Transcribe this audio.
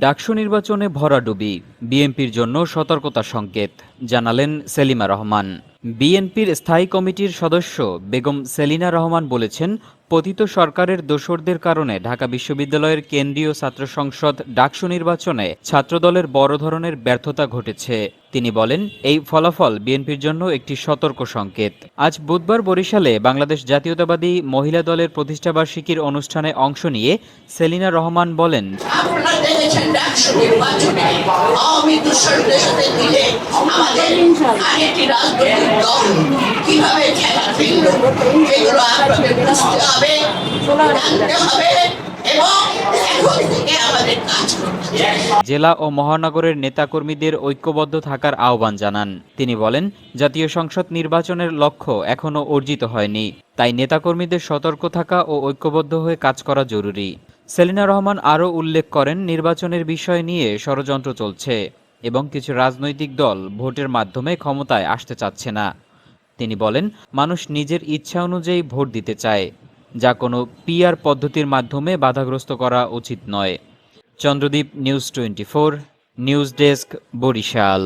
ডাকসু নির্বাচনে ভরাডুবি, বিএনপির জন্য সতর্কতা সংকেত, জানালেন সেলিমা রহমান। বিএনপির স্থায়ী কমিটির সদস্য বেগম সেলিনা রহমান বলেছেন পতিত সরকারের দোসরদের কারণে ঢাকা বিশ্ববিদ্যালয়ের কেন্দ্রীয় ছাত্র সংসদ ডাকসু নির্বাচনে ছাত্রদলের বড় ধরনের ব্যর্থতা ঘটেছে। তিনি বলেন, এই ফলাফল বিএনপির জন্য একটি সতর্ক সংকেত। আজ বুধবার বরিশালে বাংলাদেশ জাতীয়তাবাদী মহিলা দলের প্রতিষ্ঠাবার্ষিকীর অনুষ্ঠানে অংশ নিয়ে সেলিনা রহমান বলেন আওয়ামী সাথে আমাদের আরেকটি রাজনৈতিক দল কীভাবে বুঝতে হবে, জানতে হবে জেলা ও মহানগরের নেতাকর্মীদের ঐক্যবদ্ধ থাকার আহ্বান জানান। তিনি বলেন, জাতীয় সংসদ নির্বাচনের লক্ষ্য এখনও অর্জিত হয়নি। তাই নেতাকর্মীদের সতর্ক থাকা ও ঐক্যবদ্ধ হয়ে কাজ করা জরুরি। সেলিনা রহমান আরও উল্লেখ করেন, নির্বাচনের বিষয় নিয়ে ষড়যন্ত্র চলছে এবং কিছু রাজনৈতিক দল ভোটের মাধ্যমে ক্ষমতায় আসতে চাচ্ছে না। তিনি বলেন, মানুষ নিজের ইচ্ছা অনুযায়ী ভোট দিতে চায়, যা কোনো পিআর পদ্ধতির মাধ্যমে বাধাগ্রস্ত করা উচিত নয়। Chandradweep news twenty four news desk Barishal.